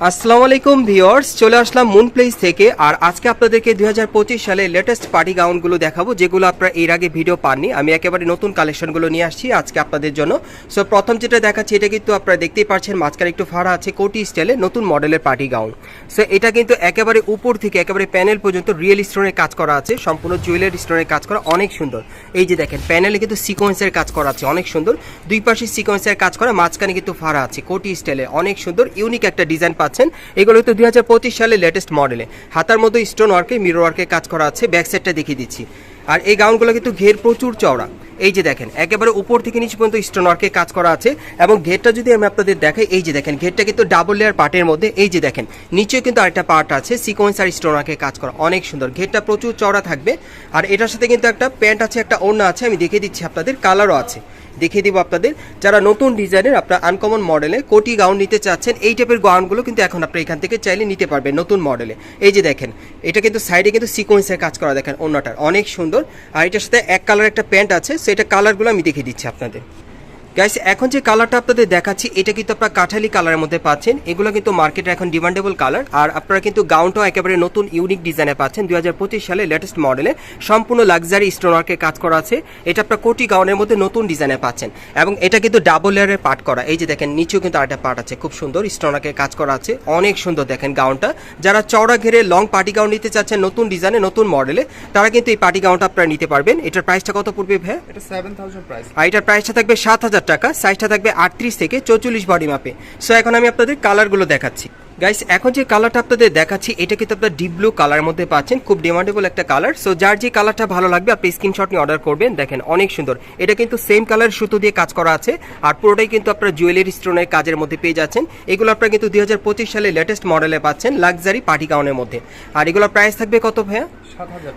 আসসালামু আলাইকুম ভিউয়ার্স, চলে আসলাম মুন প্লেস থেকে। আর আজকে আপনাদেরকে দুই হাজার পঁচিশ সালে লেটেস্ট পার্টি গাউনগুলো দেখাবো, যেগুলো আপনারা এর আগে ভিডিও পাননি। আমি একেবারে নতুন কালেকশনগুলো নিয়ে আসছি আজকে আপনাদের জন্য। সো প্রথম যেটা দেখাচ্ছি, এটা কিন্তু আপনারা দেখতেই পাচ্ছেন, মাঝখানে একটু ফাড়া আছে কোটি স্টাইলে নতুন মডেলের পার্টি গাউন সো এটা কিন্তু একেবারে উপর থেকে, একেবারে প্যানেল পর্যন্ত রিয়েল স্টোনের কাজ করা আছে, সম্পূর্ণ জুয়েলারি স্টোনের কাজ করা, অনেক সুন্দর। এই যে দেখেন প্যানেলে কিন্তু সিকোয়েন্সের কাজ করা আছে, অনেক সুন্দর। দুই পাশে সিকোয়েন্সের কাজ করা, মাঝখানে কিন্তু ফাড়া আছে, কোটি স্টাইলে অনেক সুন্দর ইউনিক একটা ডিজাইন পাচ্ছেন। এগুলো তো দুই সালে লেটেস্ট মডেলে হাতার মধ্যে স্টোন ওয়ার্কে মিরর ওয়ার্কে কাজ করা আছে। ব্যাক সাইডটা দেখিয়ে দিচ্ছি। আর এই গাউনগুলো কিন্তু ঘের প্রচুর চওড়া। এই যে দেখেন, একেবারে উপর থেকে নিচে পর্যন্ত স্টোন ওয়ার্কে কাজ করা আছে এবং ঘেরটা যদি আমি আপনাদের দেখাই, এই যে দেখেন, ঘেরটা কিন্তু ডাবল লেয়ার পার্টের মধ্যে। এই যে দেখেন, নিচেও কিন্তু আরেকটা পার্ট আছে সিকোয়েন্স আর স্টোন ওয়ার্কে কাজ করা। অনেক সুন্দর। ঘেরটা প্রচুর চওড়া থাকবে। আর এটার সাথে কিন্তু একটা প্যান্ট আছে, একটা ওড়না আছে, আমি দেখিয়ে দিচ্ছি আপনাদের কালারও আছে। দেখিয়ে দিব আপনাদের। যারা নতুন ডিজাইনের আপনার আনকমন মডেলে কোটি গাউন নিতে চাচ্ছেন, এই টাইপের গাউনগুলো কিন্তু এখন আপনি এখান থেকে চাইলে নিতে পারবেন নতুন মডেলে এই যে দেখেন, এটা কিন্তু সাইডে কিন্তু সিকোয়েন্সের কাজ করা দেখেন অন্যটার অনেক সুন্দর। আর এটার সাথে এক কালার একটা প্যান্ট আছে, সেটা কালারগুলো আমি দেখিয়ে দিচ্ছি আপনাদের। গাইস এখন যে কালারটা আপনাদের দেখাচ্ছি এটা কিন্তু আপনারা কাঠালি কালারের মধ্যে পাচ্ছেন। এগুলো কিন্তু মার্কেটে এখন ডিমান্ডেবল কালার আর আপনারা কিন্তু গাউনটাও একেবারে নতুন ইউনিক ডিজাইনে পাচ্ছেন। দু হাজার পঁচিশ সালে লেটেস্ট মডেলে সম্পূর্ণ লাক্সারি স্টোনারকে কাজ করা আছে। এটা আপনার কোটি গাউনের মধ্যে নতুন ডিজাইনে পাচ্ছেন। এবং এটা কিন্তু ডাবল লেয়ারের পার্ট করা। এই যে দেখেন নিচেও কিন্তু আরেকটা পার্ট আছে। খুব সুন্দর স্টোনারকে কাজ করা আছে। অনেক সুন্দর দেখেন গাউনটা যারা চওড়া ঘেরে লং পার্টি গাউন নিতে চাচ্ছেন নতুন ডিজাইনে নতুন মডেলে তারা কিন্তু এই পার্টি গাউনটা আপনারা নিতে পারবেন। এটার প্রাইসটা কত পড়বে ভাই এটা সেভেন থাউজেন্ড প্রাইস আর এটার প্রাইসটা থাকবে সাত হাজার টাকা সাইজটা থাকবে আটত্রিশ থেকে চৌচল্লিশ বডি মাপে সো এখন আমি আপনাদের কালারগুলো দেখাচ্ছি। গাইস এখন যে কালারটা আপনাদের দেখাচ্ছি এটা কিন্তু আপনার ডিপ ব্লু কালার মধ্যে পাচ্ছেন। খুব ডিমান্ডেবল একটা কালার সো যার যে কালারটা ভালো লাগবে আপনি স্ক্রিনশট নিয়ে অর্ডার করবেন। দেখেন অনেক সুন্দর। এটা কিন্তু সেম কালার সুতো দিয়ে কাজ করা আছে। আর পুরোটাই কিন্তু আপনার জুয়েলারি স্টোনের কাজের মধ্যে পেয়ে যাচ্ছেন। এগুলো আপনারা কিন্তু দুই হাজার পঁচিশ সালে লেটেস্ট মডেলে পাচ্ছেন লাক্সারি পার্টি গাউনের মধ্যে। আর এগুলোর প্রাইস থাকবে কত ভাইয়া?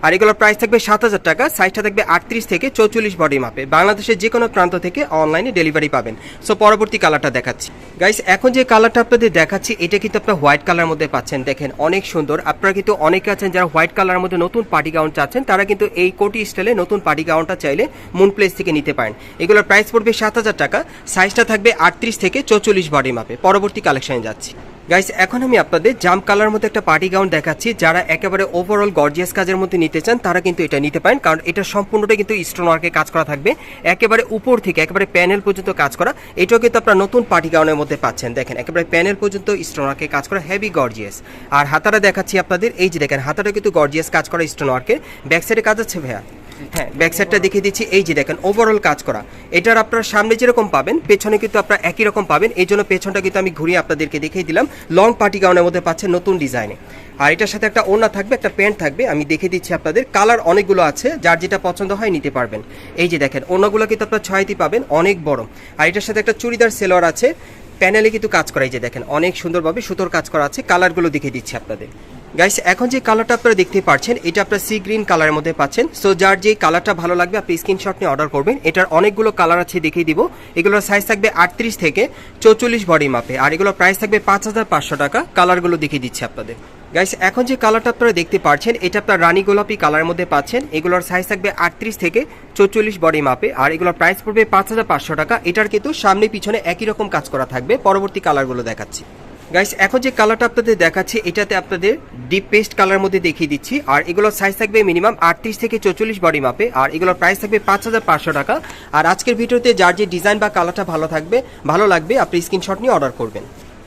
আর এগুলোর প্রাইস থাকবে সাত হাজার টাকা। সাইজটা থাকবে আটত্রিশ থেকে চৌচল্লিশ বডি মাপে বাংলাদেশের যে কোনো প্রান্ত থেকে অনলাইনে ডেলিভারি পাবেন। সো পরবর্তী কালারটা দেখাচ্ছি। গাইস এখন যে কালারটা আপনাদের দেখাচ্ছি এটা কিন্তু আপনার হোয়াইট কালার মধ্যে পাচ্ছেন। দেখেন, অনেক সুন্দর। আপনারা কিন্তু অনেকে আছেন যারা হোয়াইট কালারের মধ্যে নতুন পার্টি গাউন চাচ্ছেন, তারা কিন্তু এই কোটি স্টাইলে নতুন পার্টি গাউনটা চাইলে মুন প্লেস থেকে নিতে পারেন। এগুলোর প্রাইস পড়বে সাত হাজার টাকা সাইজটা থাকবে আটত্রিশ থেকে চৌচল্লিশ বডি মাপে পরবর্তী কালেকশানে যাচ্ছি। গাইস এখন আমি আপনাদের জাম কালার মধ্যে একটা পার্টি গাউন দেখাচ্ছি। যারা একেবারে ওভারঅল গর্জিয়াস কাজের মধ্যে নিতে চান, তারা কিন্তু এটা নিতে পারেন। কারণ এটা সম্পূর্ণটা কিন্তু স্টোন ওয়ার্কে কাজ করা থাকবে। একেবারে উপর থেকে, একেবারে প্যানেল পর্যন্ত কাজ করা। এটাও কিন্তু আপনার নতুন পার্টি গাউনের মধ্যে পাচ্ছেন। দেখেন, একেবারে প্যানেল পর্যন্ত স্টোন ওয়ার্কে কাজ করা হেভি গর্জিয়াস আর হাতাটা দেখাচ্ছি আপনাদের। এই যে দেখেন, হাতাটা কিন্তু গর্জিয়াস কাজ করা স্টোন ওয়ার্কের ব্যাক সাইডে কাজ আছে ভাইয়া? হ্যাঁ ব্যাক সাইডটা দেখিয়ে দিচ্ছি। এই যে দেখেন ওভারঅল কাজ করা। এটার আপনার সামনে যেরকম পাবেন, পেছনে কিন্তু আপনার একই রকম পাবেন। এই জন্য পেছনটা কিন্তু আমি ঘুরিয়ে আপনাদেরকে দেখিয়ে দিলাম। লং পার্টি গাউনের মধ্যে পাচ্ছেন নতুন ডিজাইনে আর এটার সাথে একটা ওড়না থাকবে, একটা প্যান্ট থাকবে। আমি দেখিয়ে দিচ্ছি আপনাদের। কালার অনেকগুলো আছে, যার যেটা পছন্দ হয় নিতে পারবেন। এই যে দেখেন, ওড়নাগুলো কিন্তু আপনার ছয়টি পাবেন, অনেক বড়। আর এটার সাথে একটা চুড়িদার সেলোয়ার আছে। প্যানেলে কিন্তু কাজ করা। এই যে দেখেন, অনেক সুন্দরভাবে সুতোর কাজ করা আছে। কালারগুলো দেখিয়ে দিচ্ছি আপনাদের। গাইস এখন যে কালারটা আপনারা দেখতে পাচ্ছেন, এটা আপনারা সি গ্রিন কালারের মধ্যে পাচ্ছেন। সো যার যে কালারটা ভালো লাগবে, আপনি স্ক্রিনশট নিয়ে অর্ডার করবেন। এটার অনেকগুলো কালার আছে, দেখিয়ে দিব। এগুলোর সাইজ থাকবে আটত্রিশ থেকে চৌচল্লিশ বডি মাপে আর এগুলোর প্রাইস থাকবে পাঁচ হাজার পাঁচশো টাকা। কালারগুলো দেখিয়ে দিচ্ছি আপনাদের। গাইস এখন যে কালারটা আপনারা দেখতে পাচ্ছেন, এটা আপনার রানী গোলাপি কালারের মধ্যে পাচ্ছেন। এগুলোর সাইজ থাকবে আটত্রিশ থেকে চৌচল্লিশ বডি মাপে আর এগুলোর প্রাইস পড়বে পাঁচ হাজার পাঁচশো টাকা। এটার কিন্তু সামনে পিছনে একই রকম কাজ করা থাকবে। পরবর্তী কালারগুলো দেখাচ্ছি। গাইস এখন যে কালারটা আপনাদের দেখাচ্ছি, এটাতে আপনাদের ডিপ পেস্ট কালার মধ্যে দেখিয়ে দিচ্ছি। আর এগুলোর সাইজ থাকবে মিনিমাম আটত্রিশ থেকে চৌচল্লিশ বডি মাপে আর এগুলোর প্রাইস থাকবে পাঁচ হাজার পাঁচশো টাকা। আর আজকের ভিডিওতে যার যে ডিজাইন বা কালারটা ভালো থাকবে, ভালো লাগবে, আপনি স্ক্রিনশট নিয়ে অর্ডার করবেন।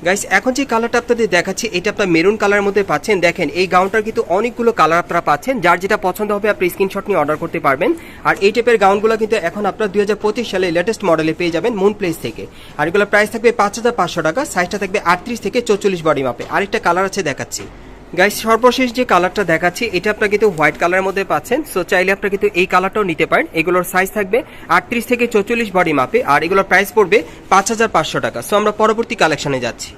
গাইস এখন যে কালারটা আপনাদের দেখাচ্ছি, এটা আপনার মেরুন কালারের মধ্যে পাচ্ছেন। দেখেন, এই গাউনটার কিন্তু অনেকগুলো কালার আপনারা পাচ্ছেন। যার যেটা পছন্দ হবে, আপনি স্ক্রিনশট নিয়ে অর্ডার করতে পারবেন। আর এই টাইপের গাউনগুলো কিন্তু এখন আপনার দুই হাজার পঁচিশ সালে লেটেস্ট মডেলে পেয়ে যাবেন মুন প্লেস থেকে। আর এগুলো প্রাইস থাকবে পাঁচ হাজার পাঁচশো টাকা সাইজটা থাকবে আটত্রিশ থেকে চৌচল্লিশ বডি মাপে আরেকটা কালার আছে দেখাচ্ছি। গাইস সর্বশেষ যে কালারটা দেখাচ্ছি, এটা আপনারা কিন্তু হোয়াইট কালারের মধ্যে পাচ্ছেন। সো চাইলে আপনারা কিন্তু এই কালারটাও নিতে পারেন। এগুলোর সাইজ থাকবে আটত্রিশ থেকে চৌচল্লিশ বডি মাপে আর এগুলোর প্রাইস পড়বে পাঁচ হাজার পাঁচশো টাকা। সো আমরা পরবর্তী কালেকশনে যাচ্ছি।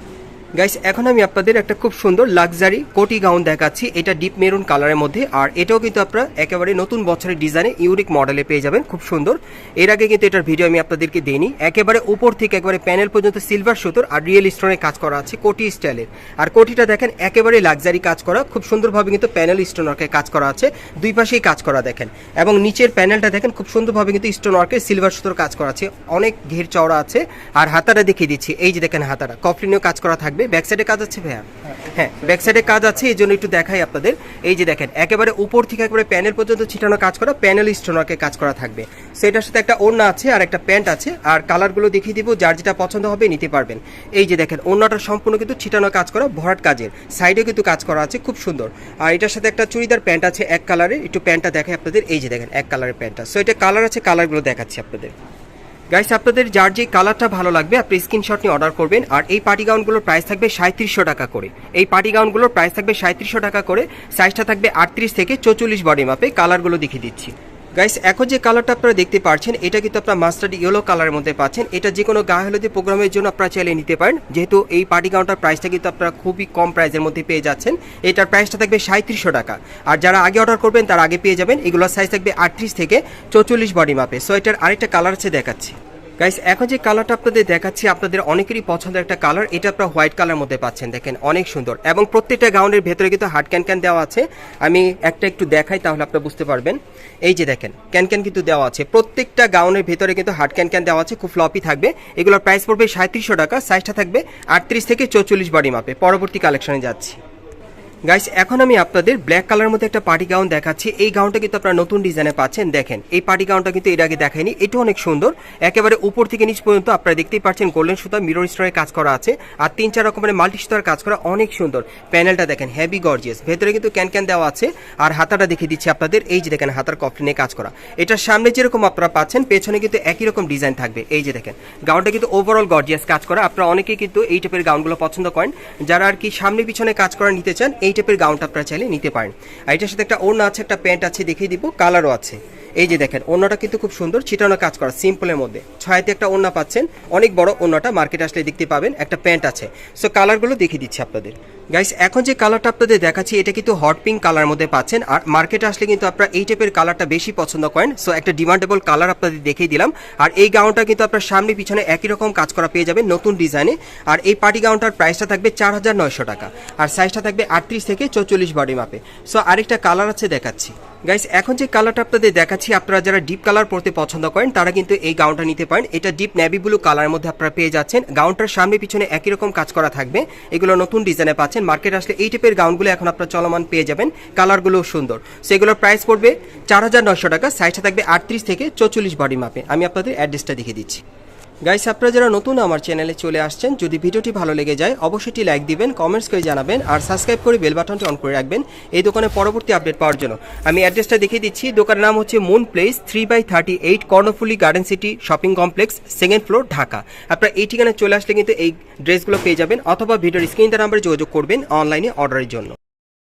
গাইস এখন আমি আপনাদের একটা খুব সুন্দর লাক্সারি কোটি গাউন দেখাচ্ছি। এটা ডিপ মেরুন কালারের মধ্যে। আর এটাও কিন্তু আপনারা একেবারে নতুন বছরের ডিজাইনে ইউনিক মডেলে পেয়ে যাবেন। খুব সুন্দর। এর আগে কিন্তু এটার ভিডিও আমি আপনাদেরকে দেইনি। একেবারে উপর থেকে একেবারে প্যানেল পর্যন্ত সিলভার সুতোর আর রিয়েল স্টোনের কাজ করা আছে কোটি স্টাইলের। আর কোটিটা দেখেন, একেবারে লাক্সারি কাজ করা। খুব সুন্দরভাবে কিন্তু প্যানেল স্টোনওয়ার্কের কাজ করা আছে। দুই পাশেই কাজ করা দেখেন। এবং নিচের প্যানেলটা দেখেন, খুব সুন্দরভাবে কিন্তু স্টোনওয়ার্কের সিলভার সুতোর কাজ করা আছে। অনেক ঘের চওড়া আছে। আর হাতাটা দেখিয়ে দিচ্ছি। এই যে দেখেন হাতাটা। কফলিনেও কাজ করা থাকবে। থাকবে ব্যাক সাইডে কাজ আছে ভাইয়া? হ্যাঁ ব্যাক সাইডে কাজ আছে এই জন্য একটু দেখাই আপনাদের। এই যে দেখেন, একেবারে উপর থেকে একেবারে প্যানেল পর্যন্ত ছিটানো কাজ করা প্যানেল স্টোনারকে কাজ করা থাকবে। সেটার সাথে একটা ওড়না আছে আর একটা প্যান্ট আছে, আর কালারগুলো দেখিয়ে দিব, যার যেটা পছন্দ হবে নিতে পারবেন। এই যে দেখেন, ওড়নাটা সম্পূর্ণ কিন্তু ছিটানো কাজ করা, ভরাট কাজের। সাইডে কিন্তু কাজ করা আছে, খুব সুন্দর। আর এটার সাথে একটা চুড়িদার প্যান্ট আছে, এক কালারের একটু প্যান্টটা দেখাই আপনাদের, এই যে দেখেন, এক কালারের প্যান্টটা সো এটা কালার আছে কালারগুলো দেখাচ্ছি আপনাদের। গাইস আপনাদের যার যে কালারটা ভালো লাগবে, আপনি স্ক্রিনশট নিয়ে অর্ডার করবেন, আর এই পার্টি গাউনগুলোর প্রাইস থাকবে সাঁত্রিশশো টাকা করে। এই পার্টি গাউনগুলোর প্রাইস থাকবে সাঁত্রিশশো টাকা করে সাইজটা থাকবে আটত্রিশ থেকে চৌচল্লিশ বডি মাপে কালারগুলো দেখিয়ে দিচ্ছি। গাইস এখন যে কালারটা আপনারা দেখতে পাচ্ছেন, এটা কিন্তু আপনার মাস্টার্ড ইয়েলো কালারের মধ্যে পাচ্ছেন। এটা যে কোনো গায়ে হলুদি প্রোগ্রামের জন্য আপনারা চাইলে নিতে পারেন। যেহেতু এই পার্টি গাউনটার প্রাইসটা কিন্তু আপনারা খুবই কম প্রাইসের মধ্যে পেয়ে যাচ্ছেন। এটার প্রাইসটা থাকবে সাঁত্রিশশো টাকা। আর যারা আগে অর্ডার করবেন, তার আগে পেয়ে যাবেন। এগুলোর সাইজ থাকবে আটত্রিশ থেকে চৌচল্লিশ বডি মাপে সো এটার আরেকটা কালার আছে দেখাচ্ছি। গাইস এখন যে কালারটা আপনাদের দেখাচ্ছি, আপনাদের অনেকেরই পছন্দের একটা কালার এটা আপনারা হোয়াইট কালার মধ্যে পাচ্ছেন, দেখেন, অনেক সুন্দর। এবং প্রত্যেকটা গাউনের ভেতরে কিন্তু হার্ড ক্যান ক্যান দেওয়া আছে। আমি একটা একটু দেখাই, তাহলে আপনারা বুঝতে পারবেন। এই যে দেখেন ক্যান ক্যান কিন্তু দেওয়া আছে। প্রত্যেকটা গাউনের ভেতরে কিন্তু হার্ড ক্যান ক্যান দেওয়া আছে, খুব ফ্লপি থাকবে। এগুলোর প্রাইস পড়বে সাঁত্রিশশো টাকা সাইজটা থাকবে আটত্রিশ থেকে চৌচল্লিশ বডি মাপে পরবর্তী কালেকশনে যাচ্ছি। গাইস এখন আমি আপনাদের ব্ল্যাক কালার মধ্যে একটা পার্টি গাউন দেখাচ্ছি। এই গাউনটা কিন্তু আপনারা নতুন ডিজাইনে পাচ্ছেন। দেখেন, এই পার্টি গাউনটা কিন্তু এর আগে দেখায়নি এটা অনেক সুন্দর। একেবারে উপর থেকে নিচ পর্যন্ত আপনারা দেখতেই পাচ্ছেন গোল্ডেন সুতা মিরর স্টোরের কাজ করা আছে। আর তিন চার রকমের মাল্টি সুতার কাজ করা অনেক সুন্দর। প্যানেলটা দেখেন হেভি গর্জিয়াস ভেতরে কিন্তু ক্যান ক্যান দেওয়া আছে। আর হাতাটা দেখিয়ে দিচ্ছি আপনাদের। এই যে দেখেন, হাতার কফলিনে কাজ করা। এটার সামনে যেরকম আপনারা পাচ্ছেন, পেছনে কিন্তু একই রকম ডিজাইন থাকবে। এই যে দেখেন গাউনটা কিন্তু ওভারঅল গর্জিয়াস কাজ করা। আপনারা অনেকেই কিন্তু এই টাইপের গাউনগুলো পছন্দ করেন। যারা আর কি সামনে পিছনে কাজ করা নিতে চান, এই টাইপের গাউনটা আপনারা চাইলে নিতে পারেন। আর এটার সাথে একটা ওড়না আছে, একটা প্যান্ট আছে, দেখিয়ে দিব কালারও আছে। এই যে দেখেন, ওড়নাটা কিন্তু খুব সুন্দর ছিটানো কাজ করা, সিম্পলের মধ্যে। ছয়তে একটা ওড়না পাচ্ছেন, অনেক বড় ওড়নাটা মার্কেট আসলে দেখতে পাবেন, একটা প্যান্ট আছে। সো কালারগুলো দেখিয়ে দিচ্ছি আপনাদের। গাইস এখন যে কালারটা আপনাদের দেখাচ্ছি, এটা কিন্তু হট পিঙ্ক কালার মধ্যে পাচ্ছেন, আর মার্কেটে আসলে কিন্তু আপনারা এই টাইপের কালারটা বেশি পছন্দ করেন। সো একটা ডিমান্ডেবল কালার আপনাদের দেখিয়ে দিলাম। আর এই গাউনটা কিন্তু আপনার সামনে পিছনে একই রকম কাজ করা পেয়ে যাবেন নতুন ডিজাইনে। আর এই পার্টি গাউনটার প্রাইসটা থাকবে চার হাজার নয়শো টাকা। আর সাইজটা থাকবে আটত্রিশ থেকে চৌচল্লিশ বডি মাপে সো আরেকটা কালার আছে দেখাচ্ছি। গাইস এখন যে কালারটা আপনাদের দেখাচ্ছি, আপনারা যারা ডিপ কালার পরতে পছন্দ করেন, তারা কিন্তু এই গাউনটা নিতে পারেন। এটা ডিপ নেভি ব্লু কালারের মধ্যে আপনারা পেয়ে যাচ্ছেন। গাউনটার সামনে পিছনে একই রকম কাজ করা থাকবে। এগুলো নতুন ডিজাইনে পাচ্ছেন। মার্কেট আসলে এই টাইপের গাউনগুলো এখন আপনারা চলমান পেয়ে যাবেন। কালারগুলো সুন্দর। সেগুলোর প্রাইস পড়বে চার হাজার নশো টাকা। সাইজটা থাকবে আটত্রিশ থেকে চৌচল্লিশ বডি মাপে আমি আপনাদের অ্যাড্রেসটা দেখিয়ে দিচ্ছি। গাইস আপনারা যারা নতুন আমার চ্যানেলে চলে আসছেন, যদি ভিডিওটি ভালো লেগে যায়, অবশ্যই লাইক দিবেন কমেন্টস করে জানাবেন, আর সাবস্ক্রাইব করে বেল বাটনটি অন করে রাখবেন। এই দোকানে পরবর্তী আপডেট পাওয়ার জন্য। আমি অ্যাড্রেসটা দেখিয়ে দিচ্ছি। দোকানের নাম হচ্ছে moon place three by thirty eight Karnaphuli garden city shopping complex second floor Dhaka আপনারা এই ঠিকানায় চলে আসলে কিন্তু এই ড্রেসগুলো পেয়ে যাবেন, অথবা ভিডিওর স্ক্রিন নাম্বারে যোগাযোগ করবেন অনলাইনে অর্ডারের জন্য।